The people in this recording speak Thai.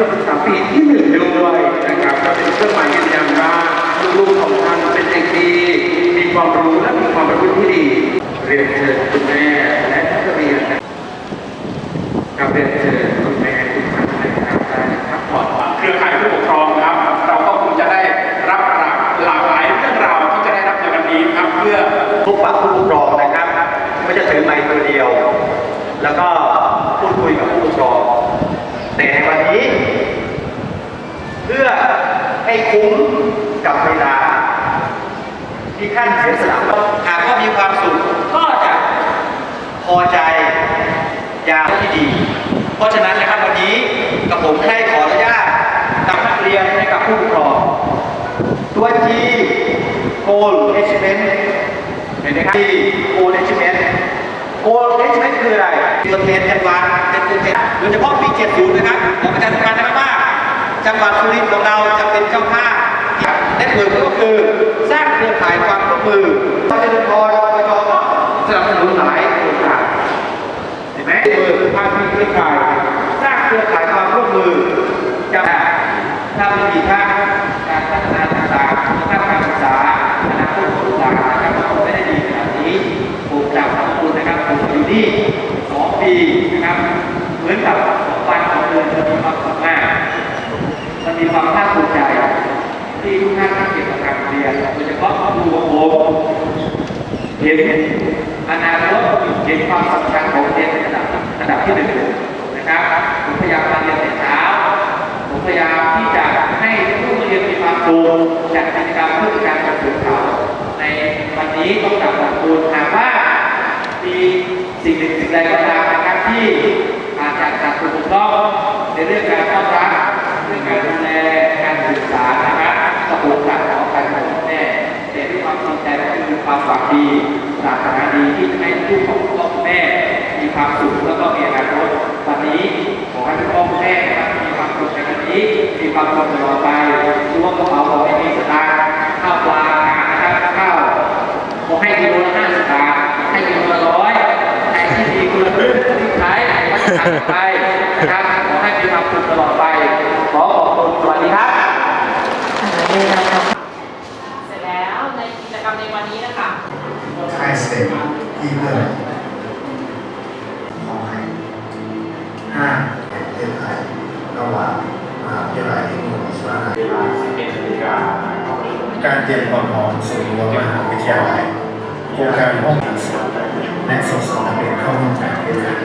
ยนศึกษาปีที่หนึ่งด้วยนะครับก็เป็นเครื่องหมายยืนยันว่าลูกๆของท่านเป็นเด็กดี มีความรู้และมีความประพฤติที่ดี เรียนเชิญคุณแม่และนักเรียนนะครับเรียนเชิญคุณแม่ทุกท่านนะครับได้พักผ่อนเครือข่ายผู้ปกครองครับ เราก็คงจะได้รับหลากหลายเรื่องราวที่จะได้รับในวันนี้ครับเพื่อพบปะผู้ปกครองนะครับก็จะถือไมค์ตัวเดียว แล้วก็พูดคุยกับผู้ปกครอง แต่ในวันนี้ เพื่อให้คุ้มกับเวลา ที่ท่านเสียสละหากว่ามีความสุขก็จะพอใจยามที่ดี เพราะฉะนั้นนะครับวันนี้กับผมได้ขออนุญาตนำนักเรียนให้กับผู้ปกครองตัว G Goal Achievement เห็นไหมครับจีโกลนเอชเซนต์ G Goal Achievement Goal Achievement คืออะไรตัวแทนจังหวัดเป็นตัวแทนโดยเฉพาะปี70นะครับของประชาสัมพันธ์นะครับว่าจังหวัดสุรินทร์ของเราจะเป็นเจ้าภาพเน็ตเวิร์กก็คือสร้างเครือข่ายความร่วมมือเราจะเดินพอปจก็สนับสนุนหลายโครงการเห็นไหมเวิร์กภาคีเครือข่าย สร้างเครือข่ายความร่วมมือจะถ้าเป็นอีกทา มีความภาคภูมิใจ ที่ทุกท่านที่เกี่ยวกับการเรียนโดยเฉพาะครูของผมเห็นอนาคตเห็นความสำคัญของเรียนในระดับระดับที่หนึ่งนะครับผมพยายามมาเรียนแต่เช้าผมพยายามที่จะให้ผู้เรียนมีความสุขจากกิจกรรมเพื่อการส่งเสริมเขาในวันนี้ต้องกลับขอบคุณหากว่ามีสิ่งหนึ่งสิ่งใดก็ตามนะครับที่อาจจะขาดถูกบกพร่องในเรื่องการต้อนรับ ความหวังดีปรารถนาดีที่จะให้ลูกของพ่อคุณแม่มีความสุขแล้วก็มีอนาคตวันนี้ขอให้ทุกพ่อคุณแม่นะครับมีความสุขในวันนี้มีความสุขตลอดไปช่วงกระเป๋าขอให้มีสตางค์ข้าวปลาอาหารนะครับข้าวขอให้กิโลละห้าสิบบาทให้กิโลละร้อยแต่ที่ดีคุณละครึ่งที่ใช้ก็จะหักไปนะครับขอให้มีความสุขตลอดไป ขอขอบคุณสวัสดีครับ เสร็จแล้วในกิจก รรมในวันนี้นะคะใช่เสร็จที่เพื่อนขอให้ห้าประเทศไทยระหว่างมหาวิทยาลัยเทคโนโลยีสุราษฎร์ธานีการเตรียมความพร้อมสู่รั้วมหาวิทยาลัยโครงการห้องสอบและส่งสอบนักเรียนเข้าร่วมการเรียน